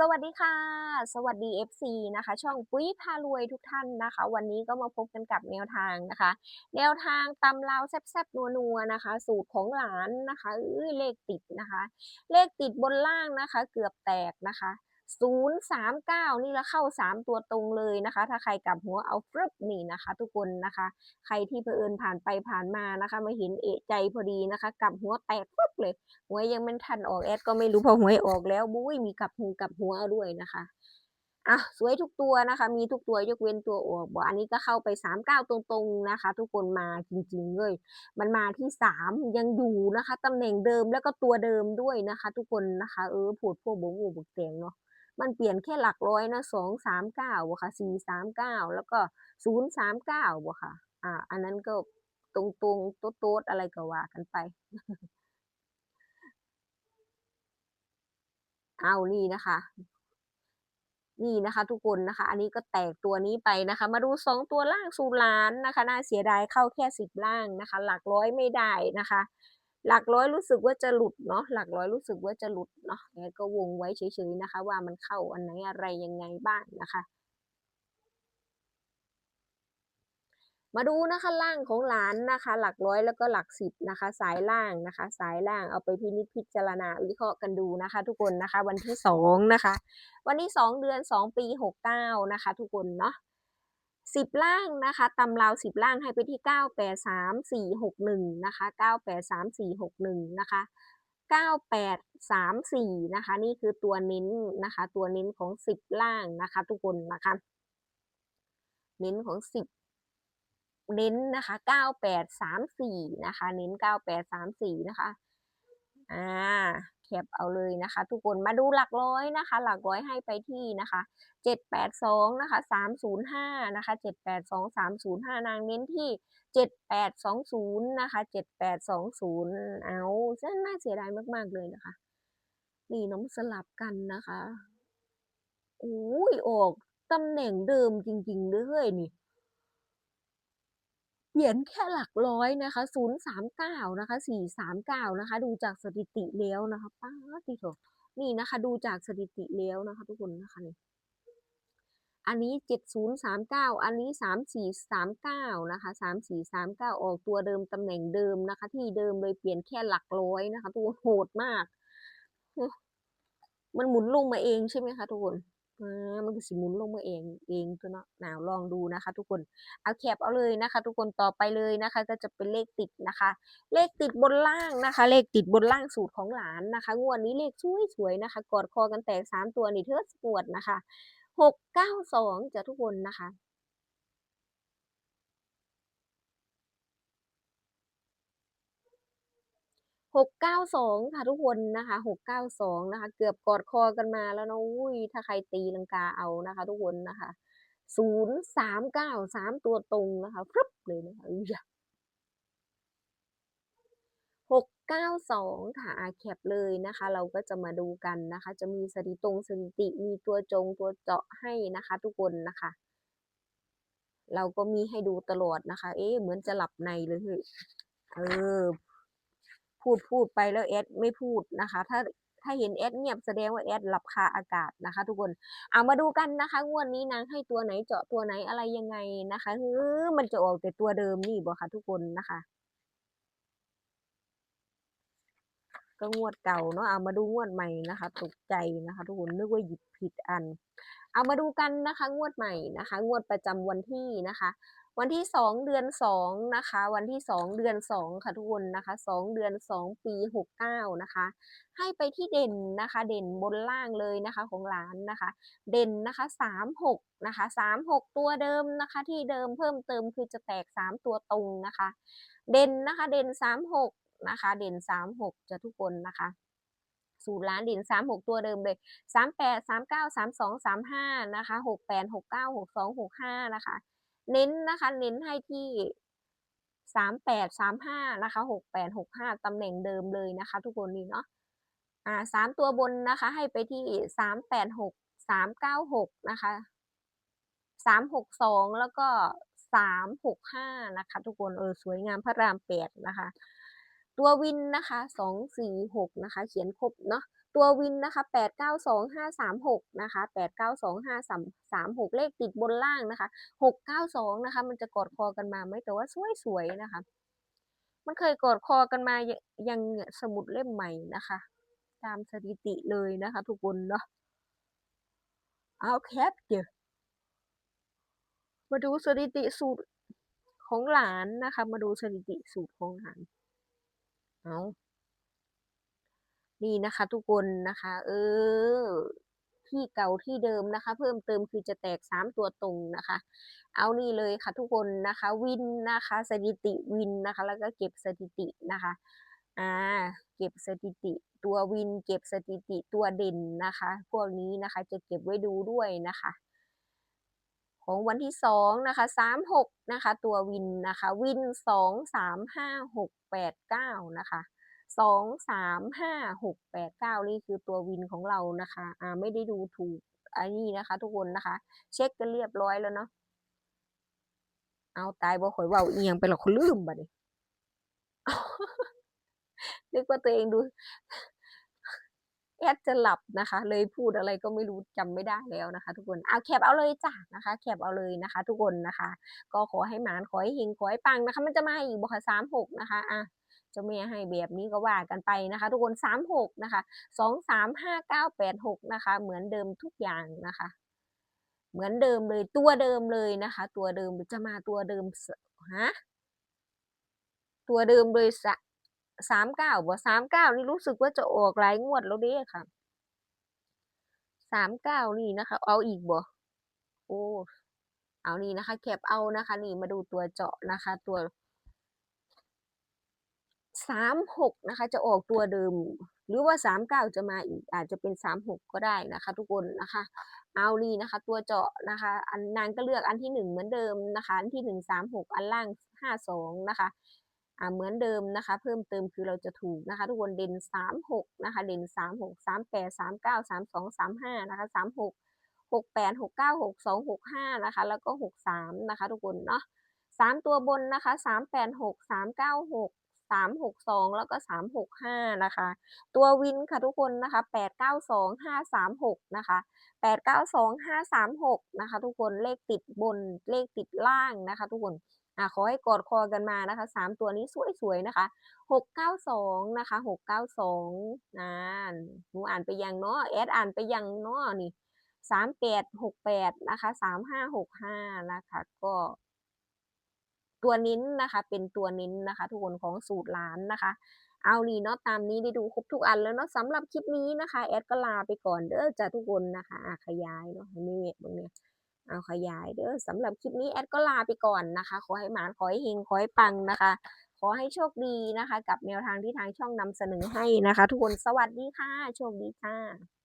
สวัสดีค่ะ สวัสดี FC นะคะ ช่องปุ้ยพารวยทุกท่านนะคะ วันนี้ก็มาพบกันกับแนวทางนะคะ แนวทางตำราวแซ่บๆนัวๆนะคะ สูตรของหลานนะคะเอ้ยเลขติดนะคะ เลขติดบนล่างนะคะ เกือบแตกนะคะ 039 นี่ละเข้า 3 ตัวตรงเลยนะคะ ถ้าใครกลับหัวเอาฟรึบนี่นะคะ ทุกคนนะคะ ใครที่เผอิญผ่านไปผ่านมานะคะมาเห็นเอะใจพอดีนะคะ กลับหัวแตกฟึบเลยหวยยังไม่ทันออกแอดก็ไม่รู้พอหวยออกแล้วบุ้ยมีกลับหูกลับหัวเอาด้วยนะคะอะสวยทุกตัวนะคะ มีทุกตัวยกเว้นตัวออกบอกอันนี้ก็เข้าไปสามเก้าตรงๆนะคะ ทุกคนมาจริงๆเลยมันมาที่สามยังอยู่นะคะตำแหน่งเดิมแล้วก็ตัวเดิมด้วยนะคะ ทุกคนนะคะ เออผูดพวกบงบูบกเตียงเนาะ มันเปลี่ยนแค่หลักร้อยนะสองสามเก้าบวกค่ะสี่สามเก้าแล้วก็ศูนย์สามเก้าบวกค่ะ อ่า อันนั้นก็ตรงๆโต๊ดอะไรก็ว่ากันไป เอานี่นะคะ นี่นะคะ ทุกคนนะคะ อันนี้ก็แตกตัวนี้ไปนะคะ มาดูสองตัวล่างสูล้านนะคะ น่าเสียดายเข้าแค่สิบล่างนะคะ หลักร้อยไม่ได้นะคะ หลักร้อยรู้สึกว่าจะหลุดเนาะหลักร้อยรู้สึกว่าจะหลุดเนาะแล้วก็วงไว้เฉยๆนะคะ ว่ามันเข้าอันไหนอะไรยังไงบ้างนะคะ มาดูนะคะล่างของหลานนะคะ หลักร้อยแล้วก็หลักสิบนะคะ สายล่างนะคะ สายล่างเอาไปพินิจพิจารณาวิเคราะห์กันดูนะคะ ทุกคนนะคะวันที่สองนะคะ วันที่สองเดือนสองปีหกเก้านะคะ ทุกคนเนาะ สิบล่างนะคะตำราสิบล่างให้ไปที่เก้าแปดสามสี่หกหนึ่งนะคะเก้าแปดสามสี่หกหนึ่งนะคะเก้าแปดสามสี่นะคะ นี่คือตัวเน้นนะคะ ตัวเน้นของสิบล่างนะคะ ทุกคนนะคะ เน้นของสิบเน้นนะคะ 9834 นะคะ เน้น 9834 นะคะ อ่า แคปเอาเลยนะคะ ทุกคนมาดูหลักร้อยนะคะ หลักร้อยให้ไปที่นะคะ782นะคะ305นะคะ782 305 นางเน้นที่7820นะคะ7820 เอาฉันน่าเสียดายมากๆเลยนะคะนี่น้องสลับกันนะคะอุ้ยออกตำแหน่งเดิมจริงๆเลยนี่ เปลี่ยนแค่หลักร้อยนะคะ039นะคะ439นะคะ ดูจากสถิติแล้วนะคะป้าติโถนี่นะคะ ดูจากสถิติแล้วนะคะ ทุกคนนะคะนี่อันนี้7039อันนี้3439นะคะ3439ออกตัวเดิมตำแหน่งเดิมนะคะ ที่เดิมเลยเปลี่ยนแค่หลักร้อยนะคะ ตัวโหดมาก มันหมุนลงมาเองใช่ไหมคะทุกคน มันก็สิหมุนลงมาเองเองตัวเนาะหนาวลองดูนะคะ ทุกคนเอาแคบเอาเลยนะคะ ทุกคนต่อไปเลยนะคะ ก็จะเป็นเลขติดนะคะ เลขติดบนล่างนะคะ เลขติดบนล่างสูตรของหลานนะคะงวดนี้เลขสวยๆนะคะ กอดคอกันแตกสามตัวนี่เทิดสปวดนะคะหกเก้าสองจะทุกคนนะคะ หกเก้าสองค่ะทุกคนนะคะหกเก้าสองนะคะ เกือบกอดคอกันมาแล้วนะอุ้ยถ้าใครตีลังกาเอานะคะ ทุกคนนะคะศูนย์สามเก้าสามตัวตรงนะคะฟรึบเลยนะคะอุ้ยหกเก้าสองค่ะอาแคปเลยนะคะ เราก็จะมาดูกันนะคะ จะมีสถิตรงสถิติมีตัวจงตัวเจาะให้นะคะ ทุกคนนะคะ เราก็มีให้ดูตลอดนะคะ เอ๊ะเหมือนจะหลับในเลยเออ พูดพูดไปแล้วแอดไม่พูดนะคะ ถ้าถ้าเห็นแอดเงียบแสดงว่าแอดหลับคาอากาศนะคะ ทุกคนเอามาดูกันนะคะงวดนี้นางให้ตัวไหนเจาะตัวไหนอะไรยังไงนะคะเออมันจะออกแต่ตัวเดิมนี่บ่ค่ะทุกคนนะคะ ก็งวดเก่าเนาะเอามาดูงวดใหม่นะคะ ตกใจนะคะ ทุกคนนึกว่าหยิบผิดอัน เอามาดูกันนะคะ งวดใหม่นะคะ งวดประจำวันที่นะคะ วันที่สองเดือนสองนะคะ วันที่สองเดือนสองค่ะทุกคนนะคะสองเดือนสองปีหกเก้านะคะ ให้ไปที่เด่นนะคะ เด่นบนล่างเลยนะคะของร้านนะคะ เด่นนะคะสามหกนะคะสามหกตัวเดิมนะคะ ที่เดิมเพิ่มเติมคือจะแตกสามตัวตรงนะคะ เด่นนะคะ เด่นสามหกนะคะ เด่นสามหกจะทุกคนนะคะสูตรร้านเด่นสามหกตัวเดิมเลยสามแปดสามเก้าสามสองสามห้านะคะหกแปดหกเก้าหกสองหกห้านะคะ เน้นนะคะ เน้นให้ที่สามแปดสามห้านะคะหกแปดหกห้าตำแหน่งเดิมเลยนะคะ ทุกคนนี่เนาะอ่าสามตัวบนนะคะ ให้ไปที่สามแปดหกสามเก้าหกนะคะสามหกสองแล้วก็สามหกห้านะคะ ทุกคนเออสวยงามพระรามแปดนะคะ ตัววินนะคะสองสี่หกนะคะ เขียนครบเนาะ ตัววินนะคะแปดเก้าสองห้าสามหกนะคะแปดเก้าสองห้าสามสามหกเลขติดบนล่างนะคะหกเก้าสองนะคะ มันจะกอดคอกันมาไหมแต่ว่าสวยๆนะคะ มันเคยกอดคอกันมายังยังสมุดเล่มใหม่นะคะ ตามสถิติเลยนะคะ ทุกคนเนาะเอาแคปเดี๋ยวมาดูสถิติสูตรของหลานนะคะ มาดูสถิติสูตรของหลานเอา นี่นะคะ ทุกคนนะคะ เออ ที่เก่าที่เดิมนะคะ เพิ่มเติมคือจะแตกสามตัวตรงนะคะ เอานี่เลยค่ะ ทุกคนนะคะ วินนะคะ สถิติวินนะคะ แล้วก็เก็บสถิตินะคะอ่าเก็บสถิติตัววินเก็บสถิติตัวเด่นนะคะ พวกนี้นะคะจะเก็บไว้ดูด้วยนะคะ ของวันที่สองนะคะสามหกนะคะ ตัววินนะคะ วินสองสามห้าหกแปดเก้านะคะ สองสามห้าหกแปดเก้านี่คือตัววินของเรานะคะอ่าไม่ได้ดูถูกอันนี้นะคะ ทุกคนนะคะ เช็คกันเรียบร้อยแล้วเนาะเอาตายบ่ข่อยเว้าอียงไปหรอกคนลืมบัดนี้นึกว่าตัวเองดูแอดจะหลับนะคะ เลยพูดอะไรก็ไม่รู้จำไม่ได้แล้วนะคะ ทุกคนเอาแคปเอาเลยจ้ะนะคะแคปเอาเลยนะคะ ทุกคนนะคะ ก็ขอให้หมานขอให้เฮงขอให้ปังนะคะ มันจะมาอีกบ่ค่ะสามหกนะคะอะ จ้าแม่ให้แบบนี้ก็ว่ากันไปนะคะ ทุกคนสามหกนะคะสองสามห้าเก้าแปดหกนะคะ เหมือนเดิมทุกอย่างนะคะ เหมือนเดิมเลยตัวเดิมเลยนะคะ ตัวเดิมจะมาตัวเดิมฮะตัวเดิมเลยสะสามเก้าบ่สามเก้านี่รู้สึกว่าจะออกหลายงวดแล้วเด้ค่ะสามเก้านี่นะคะ เอาอีกบ่โอ้เอานี่นะคะแคปเอานะคะ นี่มาดูตัวเจาะนะคะ ตัว สามหกนะคะ จะออกตัวเดิม หรือว่าสามเก้าจะมาอีกอาจจะเป็นสามหกก็ได้นะคะ ทุกคนนะคะเอานี่นะคะ ตัวเจาะนะคะ อันนางก็เลือกอันที่หนึ่งเหมือนเดิมนะคะ อันที่หนึ่งสามหกอันล่างห้าสองนะคะอ่าเหมือนเดิมนะคะ เพิ่มเติมคือเราจะถูกนะคะ ทุกคนเด่นสามหกนะคะเด่นสามหกสามแปดสามเก้าสามสองสามห้านะคะสามหกหกแปดหกเก้าหกสองหกห้านะคะ แล้วก็หกสามนะคะ ทุกคนเนาะสามตัวบนนะคะสามแปดหกสามเก้าหก สามหกสองแล้วก็สามหกห้านะคะ ตัววินค่ะทุกคนนะคะแปดเก้าสองห้าสามหกนะคะแปดเก้าสองห้าสามหกนะคะ ทุกคนเลขติดบนเลขติดล่างนะคะ ทุกคนอะขอให้กอดคอกันมานะคะสามตัวนี้สวยๆนะคะหกเก้าสองนะคะหกเก้าสองนานหนูอ่านไปยังเนาะแอดอ่านไปยังเนาะนี่สามแปดหกแปดนะคะสามห้าหกห้านะคะ ก็ ตัวนิ้นนะคะ เป็นตัวนิ้นนะคะ ทุกคนของสูตรล้านนะคะ เอานี่เนาะตามนี้ได้ดูครบทุกอันแล้วเนาะสำหรับคลิปนี้นะคะ แอดก็ลาไปก่อนเด้อจ้าทุกคนนะคะอะขยายเนาะให้ไม่เวทบางเนี่ยเอาขยายเด้อสำหรับคลิปนี้แอดก็ลาไปก่อนนะคะ ขอให้หมานขอให้เฮงขอให้ปังนะคะ ขอให้โชคดีนะคะ กับแนวทางที่ทางช่องนำเสนอให้นะคะ ทุกคนสวัสดีค่ะ โชคดีค่ะ